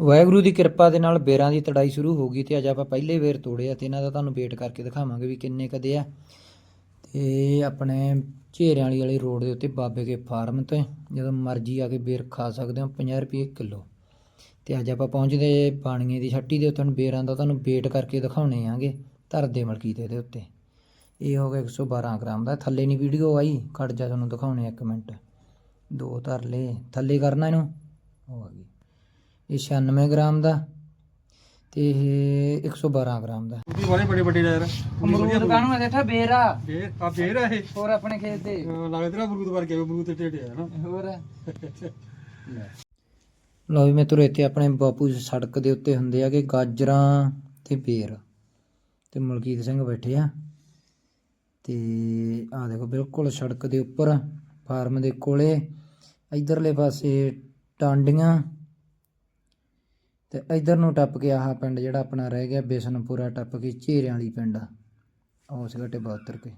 ਵਾਹਿਗੁਰੂ ਦੀ ਕਿਰਪਾ ਦੇ ਨਾਲ ਬੇਰਾਂ ਦੀ ਤੜਾਈ ਸ਼ੁਰੂ ਹੋ ਗਈ ਤੇ ਅੱਜ ਆਪਾਂ ਪਹਿਲੇ ਵੇਰ ਤੋੜੇ ਆ ਤੇ ਇਹਨਾਂ ਦਾ ਤੁਹਾਨੂੰ ਵੇਟ ਕਰਕੇ ਦਿਖਾਵਾਂਗੇ ਵੀ ਕਿੰਨੇ ਕਦੇ ਆ। ਤੇ ਆਪਣੇ ਝੇਰਿਆਂ ਵਾਲੀ ਵਾਲੀ ਰੋਡ ਦੇ ਉੱਤੇ ਬਾਬੇ ਕੇ ਫਾਰਮ ਤੇ ਜਦੋਂ ਮਰਜ਼ੀ ਆ ਕੇ ਬੇਰ ਖਾ ਸਕਦੇ ਹੋ 50 ਰੁਪਏ ਕਿਲੋ। ਤੇ ਅੱਜ ਆਪਾਂ ਪਹੁੰਚਦੇ ਪਾਣੀਏ ਦੀ ਛੱਟੀ ਦੇ ਉੱਤੇ, ਹੁਣ ਬੇਰਾਂ ਦਾ ਤੁਹਾਨੂੰ ਵੇਟ ਕਰਕੇ ਦਿਖਾਉਣੇ ਆਂਗੇ ਧਰਦੇ ਮਲਕੀਤੇ ਦੇ ਉੱਤੇ। ਇਹ ਹੋ ਗਿਆ 112 ਗ੍ਰਾਮ ਦਾ, ਥੱਲੇ ਨਹੀਂ ਵੀਡੀਓ ਆਈ, ਖੜ ਜਾ ਤੁਹਾਨੂੰ ਦਿਖਾਉਣੇ ਇੱਕ ਮਿੰਟ। ਦੋ ਧਰ ਲਏ, ਥੱਲੇ ਕਰਨਾ ਇਹਨੂੰ ਹੋ ਗਈ। ਇਹ 96 ਗ੍ਰਾਮ ਦਾ ਤੇ ਇਹ 112 ਗ੍ਰਾਮ ਦਾ। ਉਹਦੀ ਵਾਲੇ ਬੜੇ ਵੱਡੇ ਯਾਰ। ਅਮਰੂਦ ਕਾਹਨੂੰ ਆ ਦੇਖਾ ਬੇਰਾ ਇਹ ਆ ਆ ਇਹ। ਹੋਰ ਆਪਣੇ ਖੇਤ ਦੇ। ਲੱਗਦਾ ਤੇਰਾ ਅਮਰੂਦ ਵਰਗੇ ਅਮਰੂਦ ਤੇ ਢੇਡੇ ਆ ਨਾ ਹੋਰ? ਲਓ ਵੀ ਮਿੱਤਰੋ ਇੱਥੇ ਆਪਣੇ ਬਾਪੂ ਜੀ ਸੜਕ ਦੇ ਉੱਤੇ ਹੁੰਦੇ ਆ ਕਿ ਗਾਜਰਾਂ ਤੇ ਬੇਰ। ਤੇ ਮਲਕੀਤ ਸਿੰਘ ਬੈਠੇ ਆ। ਤੇ ਆ ਦੇਖੋ ਬਿਲਕੁਲ ਸੜਕ ਦੇ ਉੱਪਰ ਫਾਰਮ ਦੇ ਕੋਲੇ ਇਧਰਲੇ ਪਾਸੇ ਟਾਂਡੀਆਂ ਤੇ ਇਧਰ ਨੂੰ ਟੱਪ ਕੇ ਆਹ ਪਿੰਡ ਜਿਹੜਾ ਆਪਣਾ ਰਹਿ ਗਿਆ ਬਿਸ਼ਨਪੁਰਾ, ਟੱਪ ਕੇ ਝੇਰਿਆਂ ਵਾਲੀ ਪਿੰਡ ਉਸ ਘਟੇ 72 ਕੇ।